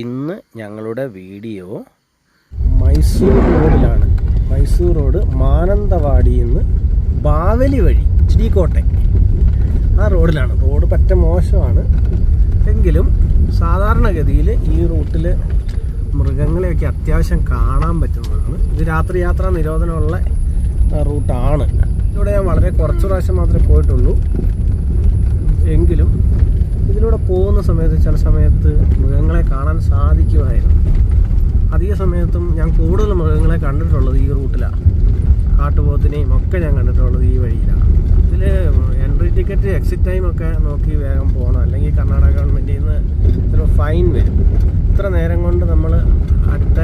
ഇന്ന് ഞങ്ങളുടെ വീഡിയോ മൈസൂർ റോഡിലാണ്. മൈസൂർ റോഡ് മാനന്തവാടി നിന്ന് ബാവലി വഴി ചിടിക്കോട്ടെ ആ റോഡിലാണ്. റോഡ് പറ്റ മോശമാണ്. എങ്കിലും സാധാരണഗതിയിൽ ഈ റൂട്ടിൽ മൃഗങ്ങളെയൊക്കെ അത്യാവശ്യം കാണാൻ പറ്റുന്നതാണ്. ഇത് രാത്രി യാത്രാ നിരോധനമുള്ള റൂട്ടാണ്. ഇവിടെ ഞാൻ വളരെ കുറച്ച് പ്രാവശ്യം മാത്രമേ പോയിട്ടുള്ളൂ. എങ്കിലും ഇതിലൂടെ പോകുന്ന സമയത്ത് ചില സമയത്ത് മൃഗങ്ങളെ കാണാൻ സാധിക്കുമായിരുന്നു. അധിക സമയത്തും ഞാൻ കൂടുതൽ മൃഗങ്ങളെ കണ്ടിട്ടുള്ളത് ഈ റൂട്ടിലാണ് കാട്ടുപോത്തിനെയും ഒക്കെ ഞാൻ കണ്ടിട്ടുള്ളത് ഈ വഴിയിലാണ് ഇതിൽ എൻട്രി ടിക്കറ്റ് എക്സിറ്റ് ടൈം ഒക്കെ നോക്കി വേഗം പോകണം അല്ലെങ്കിൽ കർണാടക ഗവൺമെന്റിൽ നിന്ന് ഇത്ര ഫൈൻ വരും. ഇത്ര നേരം കൊണ്ട് നമ്മൾ അടുത്ത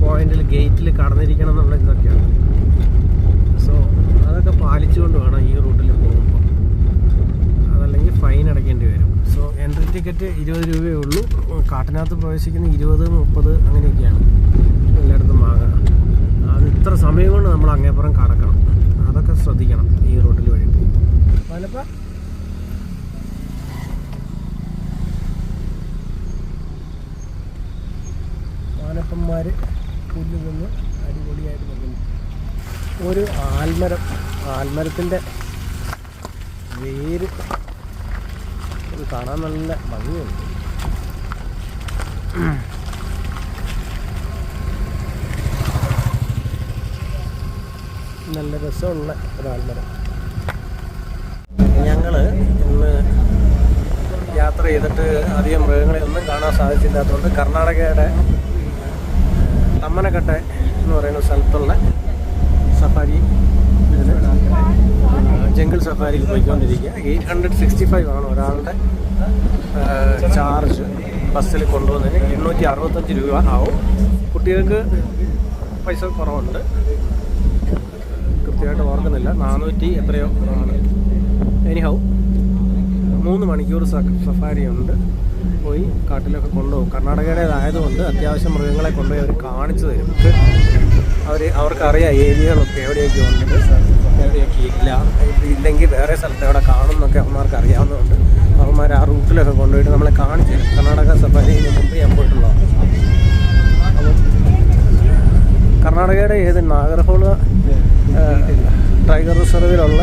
പോയിന്റിൽ ഗേറ്റിൽ കടന്നിരിക്കണം എന്നുള്ള ഇതൊക്കെയാണ്. സോ അതൊക്കെ പാലിച്ചുകൊണ്ട് വേണം ഈ റൂട്ടിൽ അതല്ലെങ്കിൽ ഫൈൻ അടയ്ക്കേണ്ടി വരും. സോ എൻട്രി ടിക്കറ്റ് ഇരുപത് രൂപയേ ഉള്ളൂ. കാട്ടിനകത്ത് പ്രവേശിക്കുന്ന ഇരുപത് മുപ്പത് അങ്ങനെയൊക്കെയാണ് എല്ലായിടത്തും വാങ്ങുക. അത് ഇത്ര സമയം കൊണ്ട് നമ്മൾ അങ്ങേപ്പുറം കടക്കണം. അതൊക്കെ ശ്രദ്ധിക്കണം ഈ റോഡിൽ വഴി പലപ്പ? മാനപ്പന്മാർ പുല്ല് നിന്ന് അടിപൊളിയായിട്ട് നിൽക്കുന്നു. ഒരു ആൽമരം ആൽമരത്തിന്റെ വേര് ഇത് കാണാൻ നല്ല ഭംഗിയുണ്ട്. നല്ല രസമുള്ള ഒരു ആൽമരം ഞങ്ങൾ ഇന്ന് യാത്ര ചെയ്തിട്ട് അധികം മൃഗങ്ങളെ ഒന്നും കാണാൻ സാധിച്ചില്ലാത്തതുകൊണ്ട് കർണാടകയുടെ തമ്മനക്കട്ടെ എന്ന് പറയുന്ന സ്ഥലത്തുള്ള സഫാരി ജംഗിൾ സഫാരിക്ക് പോയിക്കൊണ്ടിരിക്കുക. എയ്റ്റ് ഹൺഡ്രഡ് സിക്സ്റ്റി ഫൈവ് ആണ് ഒരാളുടെ ചാർജ് ബസ്സിൽ കൊണ്ടുവന്നതിന് എണ്ണൂറ്റി അറുപത്തഞ്ച് രൂപ ആവും. കുട്ടികൾക്ക് പൈസ കുറവുണ്ട്. കൃത്യമായിട്ട് ഓർക്കുന്നില്ല. നാനൂറ്റി എത്രയോ ആണ്. എനിഹൗ മൂന്ന് മണിക്കൂർ സഫാരി ഉണ്ട്. പോയി കാട്ടിലൊക്കെ കൊണ്ടുപോകും. കർണാടകയുടേതായതുകൊണ്ട് അത്യാവശ്യം മൃഗങ്ങളെ കൊണ്ടുപോയി അവർ കാണിച്ചു തരും. അവർ അവർക്കറിയാം ഏരിയകളൊക്കെ എവിടെയൊക്കെ ഉണ്ട് എവിടെയൊക്കെ ഇല്ല. ഇല്ലെങ്കിൽ വേറെ സ്ഥലത്ത് എവിടെ കാണും എന്നൊക്കെ അവന്മാർക്ക് അറിയാവുന്നതുകൊണ്ട് അവന്മാർ ആ റൂട്ടിലൊക്കെ കൊണ്ടുപോയിട്ട് നമ്മളെ കാണിച്ചു കർണാടക സഫാരിയിൽ മുമ്പ് ഞാൻ പോയിട്ടുള്ളതാണ് കർണാടകയുടെ ഏത് നാഗർഹോള ടൈഗർ റിസർവിലുള്ള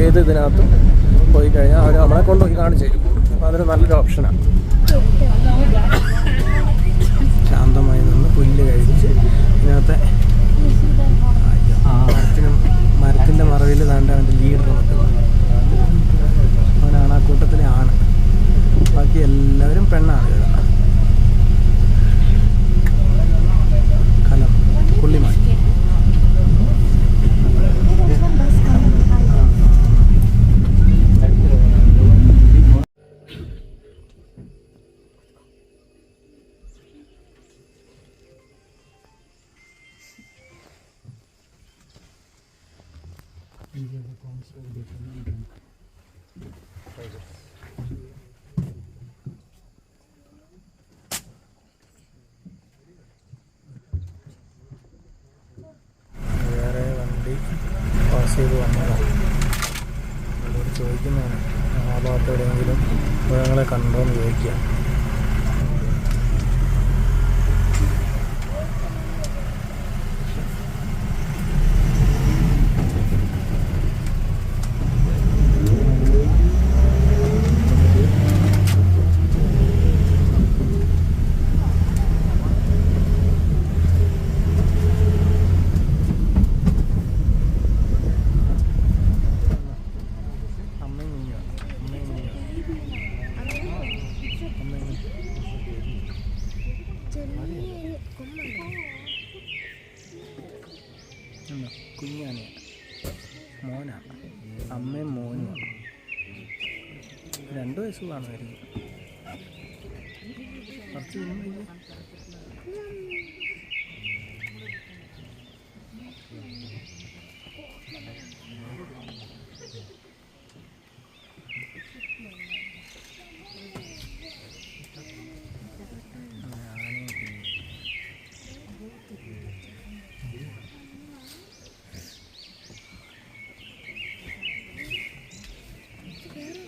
ഏത് ഇതിനകത്തും പോയി കഴിഞ്ഞാൽ അവർ നമ്മളെ കൊണ്ടുപോയി കാണിച്ചു തരും. അപ്പോൾ അതൊരു നല്ലൊരു ഓപ്ഷനാണ്. ശാന്തമായി നിന്ന് പുല്ല് കഴിച്ച് ഇതിനകത്തെ പാസ് ചെയ്ത് വന്നതാണ് അവരോട് ചോദിക്കുന്നതാണ് ആ ഭാഗത്ത് എവിടെയെങ്കിലും മൃഗങ്ങളെ കണ്ടോ എന്ന് ചോദിക്കുക.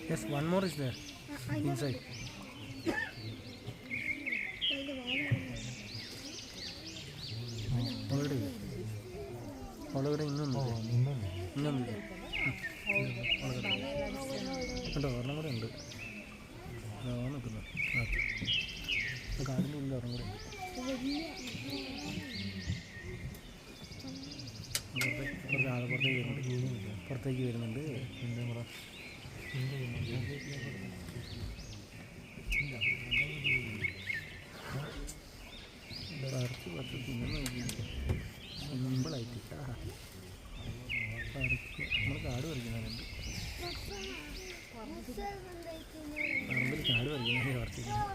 Yes, one more is there inside. ಒಳಗಡೆ ಇನ್ನೊಂದು ಇನ್ನೊಂದು ഉണ്ട് ഒരെണ്ണം കൂടെ ഉണ്ട് നിൽക്കുന്നു കാടിന്റെ ഉള്ളിൽ ഒരെണ്ണം കൂടെ ഉണ്ട് പുറത്തേക്ക് വരുന്നുണ്ട് പുറത്തേക്ക് വരുന്നുണ്ട് എന്റെ കൂടെ പത്ത് പത്ത് സിമ്പിളായിട്ട് കാട് പറിക്കുന്നവരുണ്ട്. പറമ്പിൽ കാട് പറിക്കുന്നവരെ വർത്തിക്കുന്നു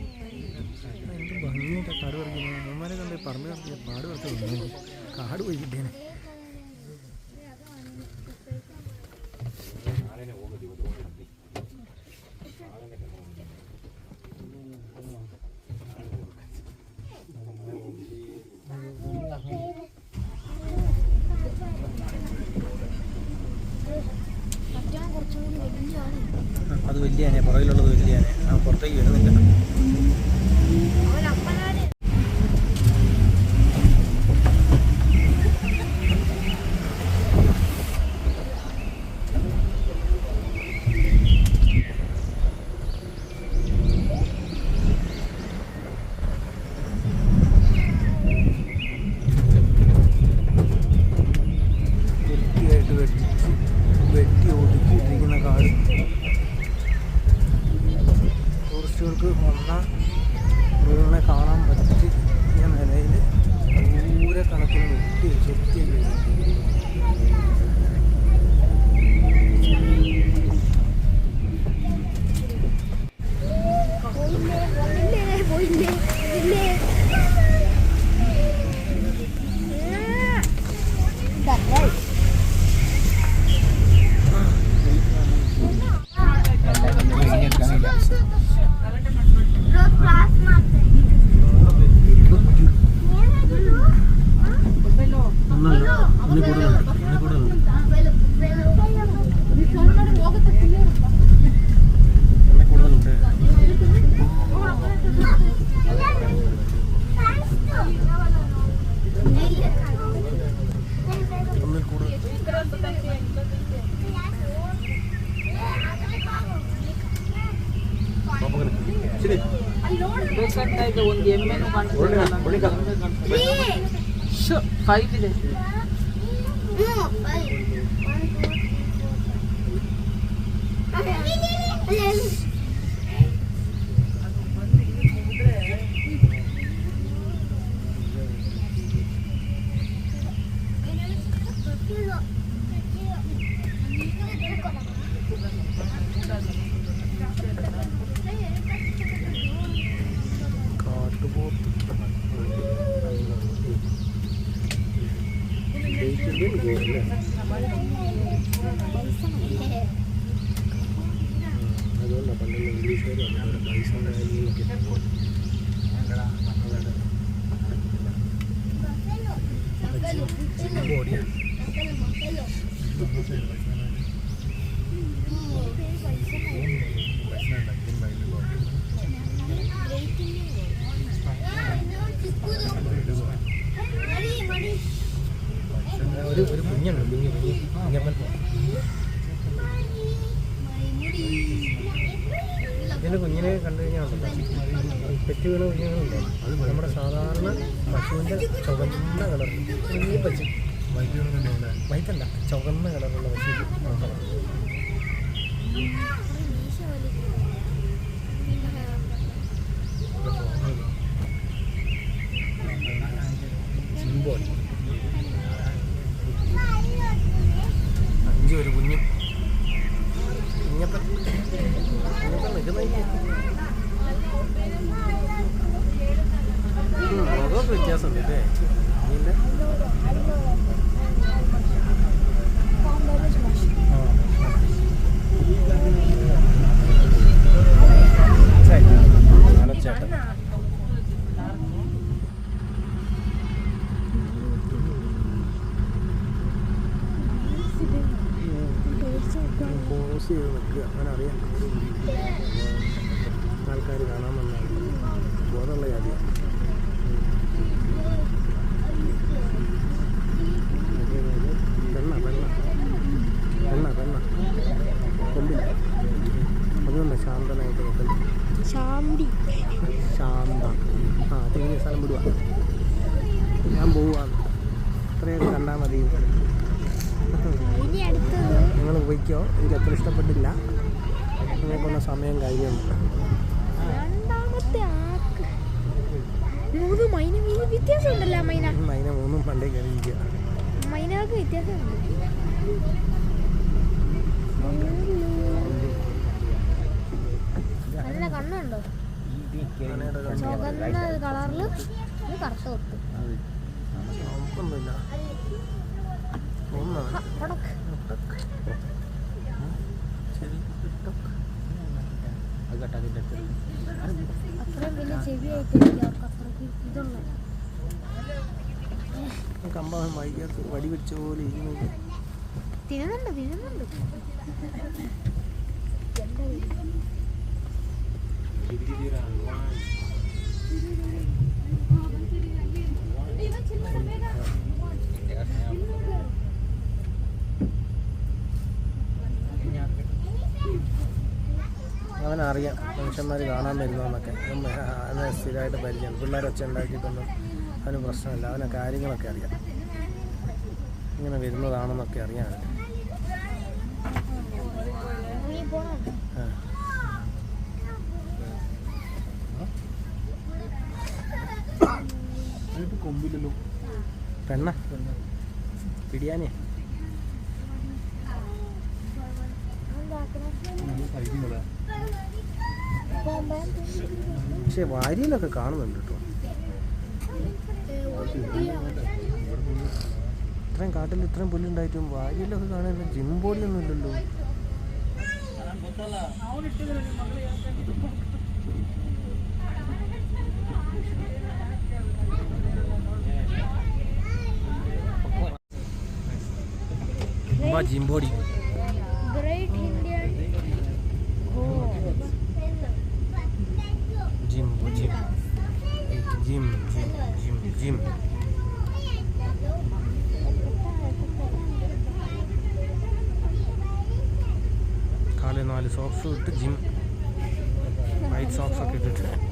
എന്ത് ഭംഗിയായിട്ടാണ് കാട് പറിക്കുന്നത് അമ്മമാരെ കണ്ട് പറമ്പ് കാട് പാട് പറിച്ച് കാട് പോയി കിട്ടിയേനെ. വലിയ ആനയാണ് പുറകിലുള്ളത് വലിയ ആന ആ പുറത്തേക്ക് വരുന്നില്ല വൃത്തിയായിട്ട് വെട്ടി വെട്ടി ഒതുക്കിയിട്ടിരിക്കുന്ന കാട് ടൂറിസ്റ്റുകൾക്ക് വന്ന മൃഗങ്ങളെ കാണാൻ പറ്റിയ നിലയിൽ ദൂരെ കണക്കിന് വെട്ടി വെച്ച് ಒಂದು ಎಮ್ಮೆನೂ ಕಾಣಿಸ್ತಾ ಇಲ್ಲ ಫೈವ್ ಇದೆ. അതുകൊണ്ടാണ് പണ്ടുള്ള ഇംഗ്ലീഷുകാർ പൈസ ബോഡിയാണ് ഒരു ഒരു കുഞ്ഞുണ്ട് കുഞ്ഞ് കുഞ്ഞപ്പൻ ഇതിന്റെ കുഞ്ഞിനെ കണ്ടു കഴിഞ്ഞാൽ പെറ്റ് വീണ കുഞ്ഞുങ്ങളുണ്ട് അത് നമ്മുടെ സാധാരണ പശുവിന്റെ ചുവന്ന കളർ. ഈ പശു. വൈറ്റല്ല ചുവന്ന കളറുള്ള പശു. പോയിക്കോ എനിക്ക് അത്ര ഇഷ്ടപ്പെട്ടില്ല. നമുക്കുള്ള സമയം മൂന്ന് മൈന മീന് വ്യത്യാസം ഉണ്ടല്ലോ മൈന. മൈന മൂന്നും പണ്ടേ കയറിയിരിക്കുക. മൈനകൾക്ക് വ്യത്യാസമുണ്ട്. നല്ല കണ്ണുണ്ടോ? ചുവന്ന കളറിൽ കറുത്ത കൊത്ത്. ഒന്നുമില്ല ഉടക്ക്. അത്രയും വലിയ ചെവിയായിട്ടായിരിക്കും അവർക്ക് അത്രയ്ക്ക് ഇതുള്ള കമ്പാവൻ വൈകത്ത് വടി വെച്ച പോലെ ഇരിക്കുന്നത് തിന്നുന്നുണ്ട് തിന്നുന്നുണ്ട് എന്താ അവനറിയാം മനുഷ്യന്മാർ കാണാൻ വരുന്നതെന്നൊക്കെ. അവന് സ്ഥിരമായിട്ട് പരിചയം. പിള്ളേർ ഒച്ച ഉണ്ടാക്കിയിട്ടൊന്നും അവന് പ്രശ്നമില്ല. അവനെ കാര്യങ്ങളൊക്കെ അറിയാം. ഇങ്ങനെ വരുന്നതാണെന്നൊക്കെ അറിയാം ആ. പെണ്ണ? പിടിയാനേ പക്ഷേ വാരിയിലൊക്കെ കാണുന്നുണ്ട് കേട്ടോ. ഇത്രയും കാട്ടിൽ ഇത്രയും പുല്ലുണ്ടായിട്ടും വാരിയിലൊക്കെ കാണാൻ ജിം ഒന്നും ഇല്ലല്ലോ. Gym socks with the gym. White socks are kitted.